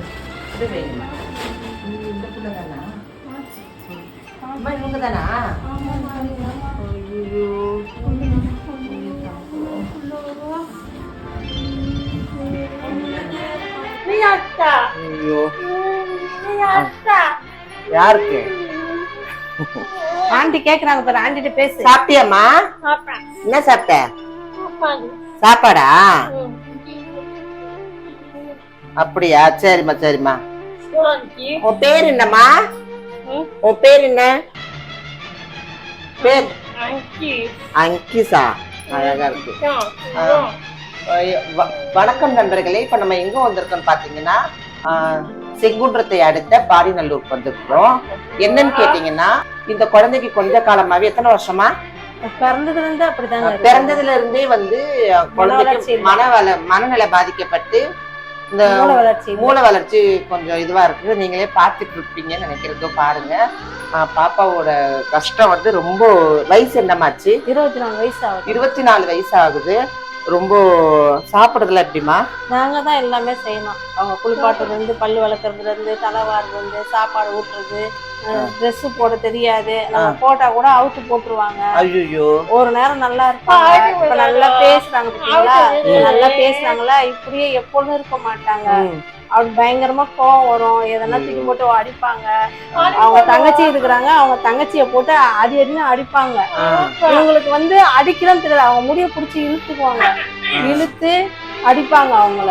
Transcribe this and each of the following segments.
எடுத்து வைங்கம்மா இது இந்த பிள்ளை தானா அம்மா இவங்க தானா ஐயோ ஐயோ யாருக்கு? ஆண்டி கேக்குறாங்க பாரு ஆண்டிட்ட பேசு. சாப்பிட்டியாம்மா? என்ன சாப்பிட்ட? சாப்பாடா. அப்படியா? சரிம்மா சரிம்மா. உன் பேர் என்னம்மா? உன் பேர் என்ன? பேர்? அங்கிசா. அழகா இருக்கு. வணக்கம் நண்பர்களே. இப்ப நம்ம எங்க வந்திருக்கோம் பாத்தீங்கன்னா செங்குன்றத்தை அடுத்த பாரிநல்லூருக்கு வந்திருக்கிறோம். என்னன்னு கேட்டீங்கன்னா இந்த குழந்தைக்கு கொஞ்ச காலமாவே எத்தனை வருஷமா? பிறந்ததுல இருந்து அப்படிதாங்க இருக்கு. பிறந்ததுல இருந்தே வந்து குழந்தைக்கு. மனவள மனநிலை பாதிக்கப்பட்டு இந்த மூளை வளர்ச்சி. மூளை வளர்ச்சி கொஞ்சம் இதுவா இருக்குது. நீங்களே பார்த்துட்டு இருப்பீங்கன்னு நினைக்கிறதோ பாருங்க. பாப்பாவோட கஷ்டம் வந்து ரொம்ப வயசு என்னமாச்சு? இருபத்தி நாலு வயசு ஆகுது இருபத்தி நாலு வயசு ஆகுது ரொம்ப சாப்பிடுறதுல எப்படிமா நாங்க தான் எல்லாமே செய்யணும். அவங்க குளிப்பாட்டுறதுல இருந்து பல்லு வளர்க்கறதுல இருந்து தலை இருந்து சாப்பாடு ஊட்டுறது ட்ரெஸ் போட தெரியாது. போட்டா கூட அவுத்து போட்டுருவாங்க. ஐயோ ஒரு நேரம் நல்லா இருப்பாங்க இப்ப நல்லா பேசுறாங்க பாத்தீங்களா? நல்லா பேசுறாங்களா? இப்படியே எப்பொழுதும் இருக்க மாட்டாங்க. அவளுக்கு பயங்கரமா கோவம் வரும். எதனா தூக்கி போட்டு அடிப்பாங்க. அவங்க தங்கச்சி இருக்கிறாங்க. அவங்க தங்கச்சிய போட்டு அடி அடின்னு அடிப்பாங்க. இவங்களுக்கு வந்து அடிக்கிறோம் தெரியாது. அவங்க முடிய புடிச்சு இழுத்துக்குவாங்க. இழுத்து அடிப்பாங்க அவங்கள.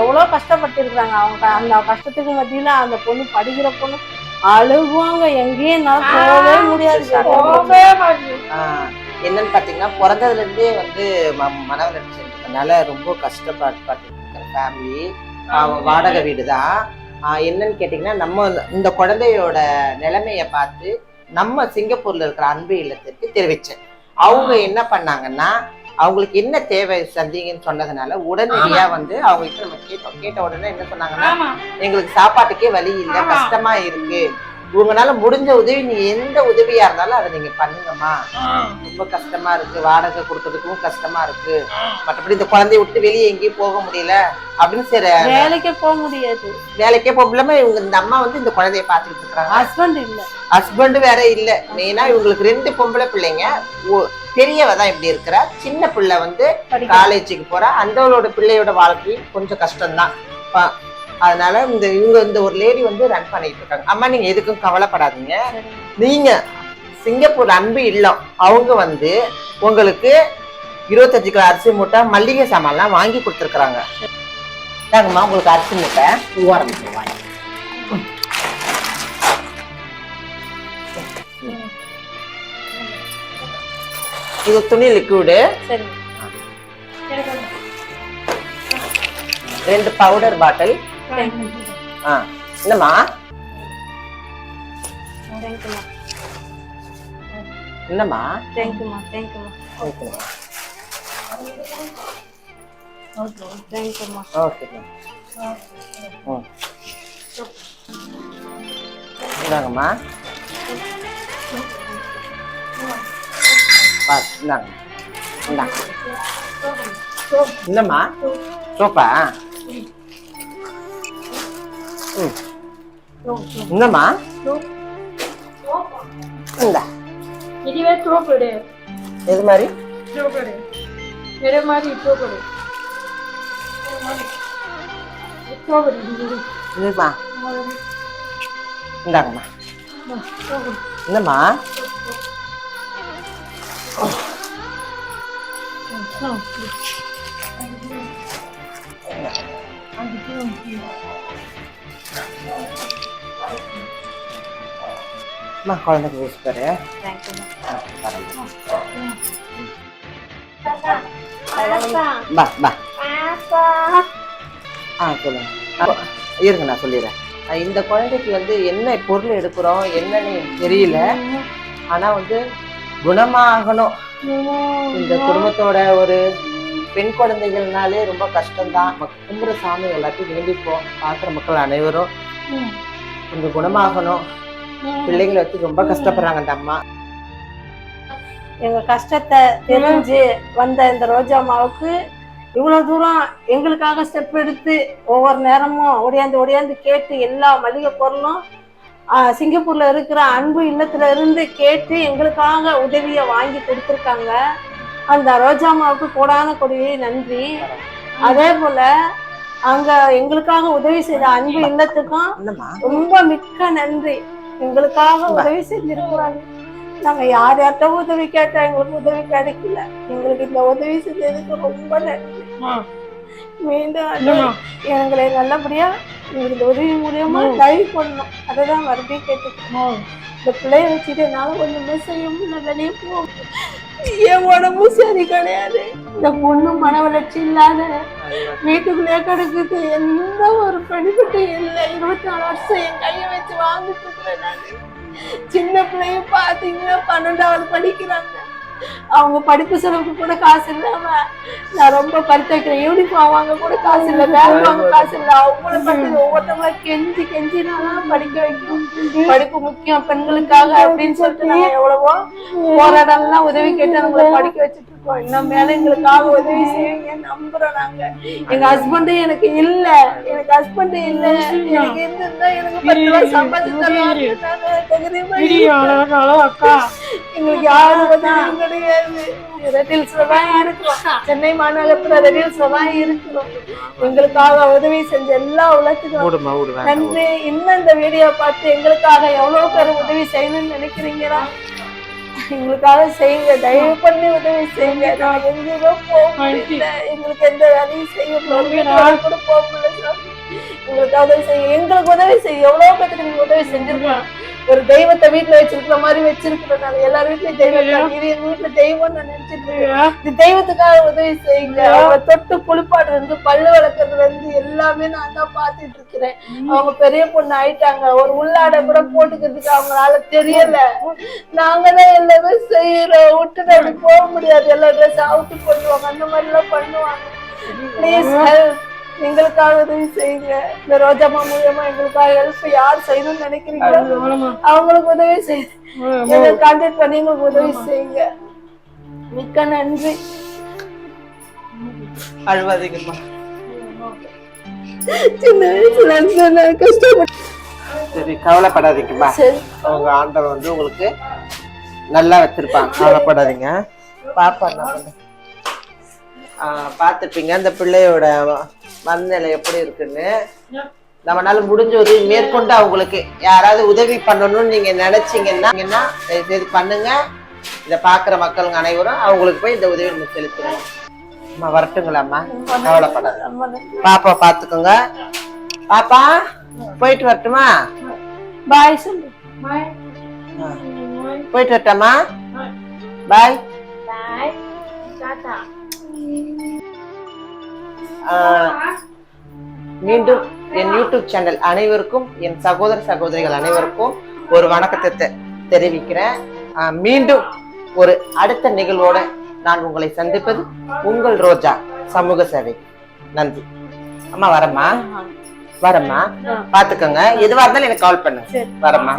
எவ்வளவு கஷ்டப்பட்டு இருக்கிறாங்க அவங்க அந்த கஷ்டத்துக்கு மத்தியில அந்த பொண்ணு படிக்கிற பொண்ணு அழுகுவாங்க. எங்கேயும் என்னால போகவே முடியாது. என்னன்னு பாத்தீங்கன்னா பிறந்ததுல இருந்தே வந்து ம- மன வளர்ச்சி இருக்கிறதுனால ரொம்ப கஷ்டப்பட்டு இருக்கிற ஃபேமிலி வாடகை வீடு தான் என்னன்னு கேட்டிங்கன்னா நம்ம இந்த குழந்தையோட நிலைமைய பார்த்து நம்ம சிங்கப்பூர்ல இருக்கிற அன்பு இல்லத்திற்கு தெரிவிச்சேன். அவங்க என்ன பண்ணாங்கன்னா அவங்களுக்கு என்ன தேவை சந்திங்கன்னு சொன்னதுனால உடனடியா வந்து அவங்களுக்கு நம்ம கேட்டோம். கேட்ட உடனே என்ன சொன்னாங்கன்னா எங்களுக்கு சாப்பாட்டுக்கே வழி இல்லை கஷ்டமா இருக்கு. உங்களால முடிஞ்ச உதவி நீ எந்த உதவியா இருந்தாலும் அதை நீங்க பண்ணுங்கம்மா. ரொம்ப கஷ்டமா இருக்கு. வாடகை கொடுக்கறதுக்கும் கஷ்டமா இருக்கு. மற்றபடி இந்த குழந்தைய விட்டு வெளியே எங்கேயும் போக முடியல. அப்படின்னு சரி வேலைக்கே போக முடியாது. வேலைக்கே போக முடியாம இவங்க இந்த அம்மா வந்து இந்த குழந்தைய பாத்துக்கிட்டு இருக்காங்க. ஹஸ்பண்ட் இல்ல. ஹஸ்பண்ட் வேற இல்ல. மெயினா இவங்களுக்கு ரெண்டு பொம்பளை பிள்ளைங்க. பெரியவ தான் இப்படி இருக்கிறா. சின்ன பிள்ளை வந்து காலேஜுக்கு போறா. அந்தவளோட பிள்ளையோட வாழ்க்கை கொஞ்சம் கஷ்டம்தான். ப- அதனால இந்த இவங்க இந்த ஒரு லேடி வந்து ரன் பண்ணிட்டு இருக்காங்க. அம்மா நீங்க எதுக்கும் கவலைப்படாதீங்க. நீங்க சிங்கப்பூர் அன்பு இல்லம். அவங்க வந்து உங்களுக்கு இருபத்தஞ்சு கிலோ அரிசி மூட்டை மல்லிகை சாமான்லாம் வாங்கி கொடுத்துருக்குறாங்க. தாங்கம்மா உங்களுக்கு அரிசி மூட்டை. ஓரம் வாங்கி. இது துணி லிக்விடு ரெண்டு பவுடர் பாட்டில் ஆ என்னம்மா தேங்க்யூமா என்னம்மா தேங்க்யூமா தேங்க்யூமா தேங்க்யூமா ஓகே ம் இந்தாங்கம்மா பாத்து இந்தாங்க இந்தாங்க என்னம்மா சோப்பா ம் என்னம்மா? இந்தா. இதுவே தோப்படு எது மாதிரி? தோப்படு வேற மாதிரி தோப்படு தோப்படு இதுமா இந்தாங்கம்மா. என்னம்மா? அம்மா குழந்தைக்கு யூஸ் பாரு பா பா ஆ சொல்லுங்க. இருங்க நான் சொல்லிடுறேன். இந்த குழந்தைக்கு வந்து என்ன பொருள் எடுக்கிறோம் என்னன்னு தெரியல. ஆனா வந்து குணமாகணும். இந்த குடும்பத்தோட ஒரு பெண் குழந்தைகள்னாலே ரொம்ப கஷ்டம்தான். கும்புற சாமி எல்லாத்தையும் வேண்டிப்போம் பார்க்குற மக்கள் அனைவரும். கொஞ்சம் குணமாகணும். பிள்ளைங்களை வச்சு ரொம்ப கஷ்டப்படுறாங்க அந்த அம்மா. எங்க கஷ்டத்தை தெரிஞ்சு வந்த இந்த ரோஜா அம்மாவுக்கு இவ்வளவு தூரம் எங்களுக்காக ஸ்டெப் எடுத்து ஒவ்வொரு நேரமும் ஒடியாந்து ஒடியாந்து கேட்டு எல்லா மளிகை பொருளும் ஆஹ், சிங்கப்பூர்ல இருக்கிற அன்பு இல்லத்துல இருந்து கேட்டு எங்களுக்காக உதவியை வாங்கி கொடுத்துருக்காங்க. அந்த ரோஜாமாவுக்கு கோடான கொடியே நன்றி. அதே போல அங்க எங்களுக்காக உதவி செய்த அன்பு இல்லத்துக்கும் ரொம்ப மிக்க நன்றி. எங்களுக்காக உதவி செஞ்சிருக்கிறாங்க. நாங்க யார் யார்கிட்ட உதவி கேட்டா எங்களுக்கு உதவி கிடைக்கல. எங்களுக்கு இந்த உதவி செஞ்சதுக்கு ரொம்ப நன்றி. மீண்டும் எங்களை நல்லபடியா இந்த உதவி மூலியமா டைவ் பண்ணணும். அதை தான் மறுபடியும் கேட்டுக்கணும் இந்த பிள்ளைய வச்சுட்டு என்னால ஒண்ணுமே செய்ய முடியல வெளியே போக என் உடம்பும் சரி கிடையாது. இந்த பொண்ணு மன வளர்ச்சி இல்லாத வீட்டுக்குள்ளே கிடக்குது. எந்த ஒரு பெனிஃபிட்டும் இல்லை. இருபத்தி நாலு வருஷம் என் கையை வச்சு வாழ்ந்துட்டு இருக்கிறேன் நான். சின்ன பிள்ளைய பாத்தீங்கன்னா பன்னெண்டாவது படிக்கிறாங்க. அவங்க படிப்பு செலவுக்கு கூட காசு இல்லாம நான் ரொம்ப படித்து வைக்கிறேன். யூனிஃபார்ம் வாங்க கூட காசு இல்லை வேலை வாங்க காசு இல்லை. அவங்கள பத்தி ஒவ்வொருத்தவங்கள கெஞ்சி கெஞ்சி நான் படிக்க வைக்கணும். படிப்பு முக்கியம் பெண்களுக்காக அப்படின்னு சொல்லிட்டு நான் எவ்வளவோ போராடலாம் உதவி கேட்டு அவங்களை படிக்க வச்சுட்டு இன்னும் மேல எங்களுக்காக உதவி செய்வீங்க நம்புறோம் நாங்க. எங்க ஹஸ்பண்ட் எனக்கு இல்ல. எனக்கு ஹஸ்பண்ட் இல்ல. எனக்கு இருந்திருந்தா எனக்கு பத்து ரூபாய் சம்பாதிச்சு எங்களுக்கு யாரும் உதவியும் கிடையாது. ரெட்டில்ஸ்ல தான் இருக்கிறோம். சென்னை மாநகரத்துல ரெட்டில்ஸ்ல தான் இருக்கிறோம். எங்களுக்காக உதவி செஞ்ச எல்லா உலகத்துக்கும் நன்றி. இன்னும் இந்த வீடியோ பார்த்து எங்களுக்காக எவ்வளவு பேர் உதவி செய்யணும்னு நினைக்கிறீங்களா? எங்களுக்காக செய்யுங்க. தயவு பண்ணி உதவி செய்யுங்க. நான் எங்கேயுமே போக முடியல. எங்களுக்கு எந்த வேலையும் செய்ய முடியல. கூட போக முடியல. எங்களுக்கு உதவி செய்ய எங்களுக்கு உதவி செய்ய எவ்வளவு பேருக்கு நீங்க உதவி செஞ்சிருக்கலாம் ஒரு தெய்வத்தை வீட்டுல வச்சிருக்கிற மாதிரி வச்சிருக்கிறோம் நாங்க எல்லார் வீட்லயும் தெய்வம். இது எங்க வீட்டுல தெய்வம் நான் நினைச்சிட்டு இருக்கேன். இந்த தெய்வத்துக்காக உதவி செய்யுங்க. அவங்க தொட்டு குளிப்பாடுறது இருந்து பல்லு வளர்க்கறதுல இருந்து எல்லாமே நான் தான் பாத்துட்டு இருக்கிறேன். அவங்க பெரிய பொண்ணு ஆயிட்டாங்க. ஒரு உள்ளாடை கூட போட்டுக்கிறதுக்கு அவங்களால தெரியல. நாங்க தான் எல்லாமே செய்யறோம் விட்டுட்டு அப்படி போக முடியாது. எல்லா ட்ரெஸ் அவுட்டு பண்ணுவாங்க அந்த மாதிரி எல்லாம் பண்ணுவாங்க ப்ளீஸ் ஹெல்ப் எங்களுக்காக உதவி செய்யுங்க. இந்த ரோஜாமா மூலியமா எங்களுக்காக ஹெல்ப் யார் செய்யணும்னு நினைக்கிறீங்களோ அவங்களுக்கு உதவி செய்யுங்க எங்களை கான்டாக்ட் பண்ணி எங்களுக்கு உதவி செய்யுங்க. மிக்க நன்றி. அழுவாதீங்கம்மா. சின்ன வயசுல இருந்து நான் கஷ்டப்பட்டு சரி கவலைப்படாதீங்கம்மா. சரி. உங்க ஆண்டவன் வந்து உங்களுக்கு நல்லா வச்சிருப்பாங்க. கவலைப்படாதீங்க. பாப்பா பார்த்துருப்பீங்க அந்த பிள்ளையோட மனநிலை எப்படி இருக்குன்னு நம்மளால முடிஞ்ச உதவி மேற்கொண்டு அவங்களுக்கு யாராவது உதவி பண்ணணும்னு நீங்க நினைச்சீங்கன்னா செய்து பண்ணுங்க. இதை பார்க்குற மக்களுங்க அனைவரும் அவங்களுக்கு போய் இந்த உதவி நம்ம செலுத்துங்க அம்மா வரட்டுங்களாம்மா கவலைப்படாத. பாப்பா பார்த்துக்கோங்க. பாப்பா போயிட்டு வரட்டுமா? பாய் சொல்லு. போயிட்டு வரட்டாமா? பாய். பாய். மீண்டும் என் யூடியூப் சேனல் அனைவருக்கும் என் சகோதர சகோதரிகள் அனைவருக்கும் ஒரு வணக்கத்தை தெரிவிக்கிறேன். மீண்டும் ஒரு அடுத்த நிகழ்வோட நான் உங்களை சந்திப்பது உங்கள் ரோஜா சமூக சேவை. நன்றி. அம்மா வரம்மா. வரம்மா. பாத்துக்கோங்க எதுவா இருந்தாலும் எனக்கு கால் பண்ணுங்க வரம்மா.